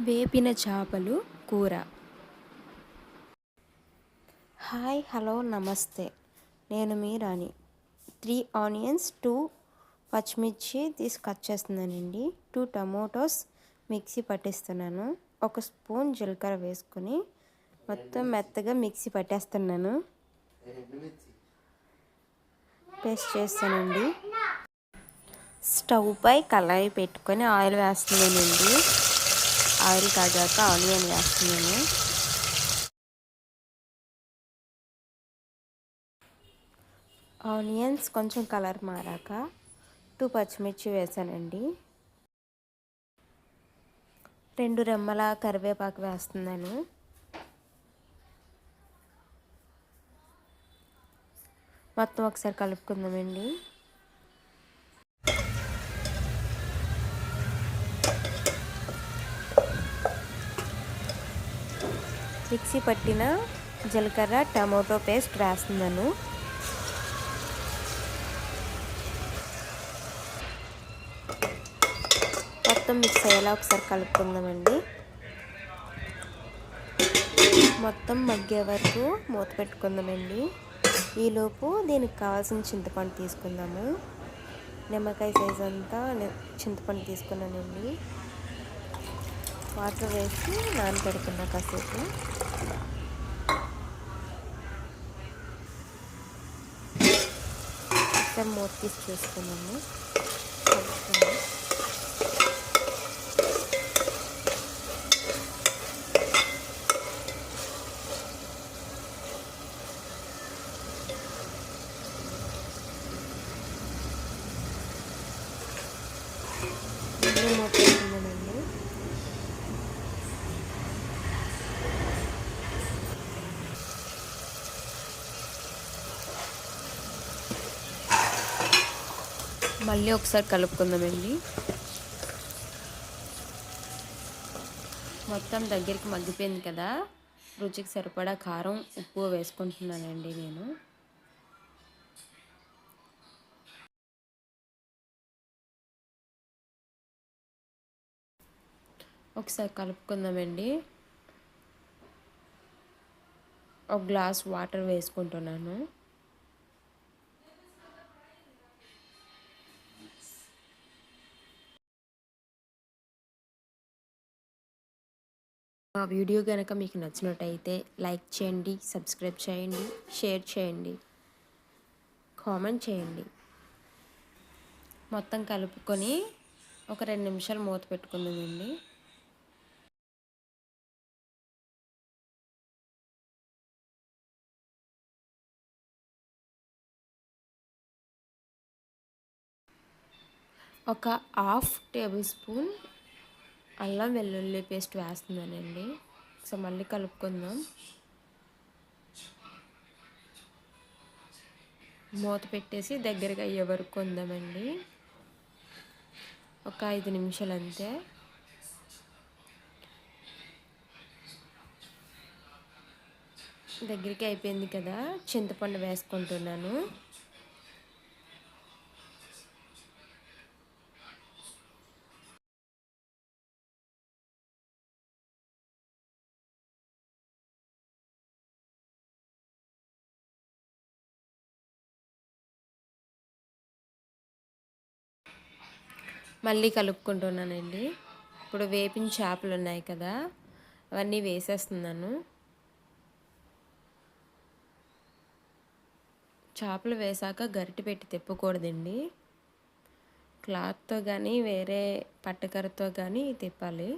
వేపిన చేపలు కూర. Hi hello నమస్తే. నేను మీ రాణి. త్రీ ఆనియన్స్ టూ పచ్చిమిర్చి తీసి కట్ చేస్తున్నానండి. టూ టమోటోస్ మిక్సీ పట్టిస్తున్నాను. ఒక స్పూన్ జీలకర్ర వేసుకొని మొత్తం మెత్తగా మిక్సీ పట్టేస్తున్నాను. పేస్ట్ చేస్తానండి. స్టవ్ పై కళాయి పెట్టుకొని ఆయిల్ వేస్తున్నానండి. ఆయిల్ కాగాక ఆనియన్ వేస్తున్నాను. ఆనియన్స్ కొంచెం కలర్ మారాక టూ పచ్చిమిర్చి వేసానండి. రెండు రెమ్మల కరివేపాకు వేస్తున్నాను. మొత్తం ఒకసారి కలుపుకుందామండి. మిక్సీ పట్టిన జీలకర్ర టమాటో పేస్ట్ వేస్తున్నాను. మొత్తం మిక్స్ అయ్యేలా ఒకసారి కలుపుకుందామండి. మొత్తం మగ్గే వరకు మూత పెట్టుకుందామండి. ఈలోపు దీనికి కావాల్సిన చింతపండు తీసుకుందాము. నిమ్మకాయ సైజ్ అంతా చింతపండు తీసుకున్నానండి. వాటర్ వేసి నానబెడుతున్నా కాసేపు. మొత్తం మూత తీసి చూసుకున్నాము మూత మళ్ళీ ఒకసారి కలుపుకుందామండి. మొత్తం దగ్గరికి మగ్గిపోయింది కదా. రుచికి సరిపడా కారం ఉప్పు వేసుకుంటున్నానండి నేను. ఒకసారి కలుపుకుందామండి. ఒక గ్లాస్ వాటర్ వేసుకుంటున్నాను. మా వీడియో కనుక మీకు నచ్చినట్టయితే లైక్ చేయండి సబ్స్క్రైబ్ చేయండి షేర్ చేయండి కామెంట్ చేయండి. మొత్తం కలుపుకొని ఒక రెండు నిమిషాలు మూత పెట్టుకుందామండి. ఒక హాఫ్ టేబుల్ స్పూన్ అల్లం వెల్లుల్లి పేస్ట్ వేస్తున్నానండి. సో మళ్ళీ కలుపుకుందాం. మూత పెట్టేసి దగ్గరగా అయ్యే వరకు కొందామండి ఒక ఐదు నిమిషాలు అంతే. దగ్గరికి అయిపోయింది కదా చింతపండు వేసుకుంటున్నాను. మళ్ళీ కలుపుకుంటున్నానండి. ఇప్పుడు వేపిన చేపలు ఉన్నాయి కదా అవన్నీ వేసేస్తున్నాను. చేపలు వేసాక గరిటె పెట్టి తిప్పకూడదండి. క్లాత్తో కానీ వేరే పట్టకరతో కానీ తిప్పాలి.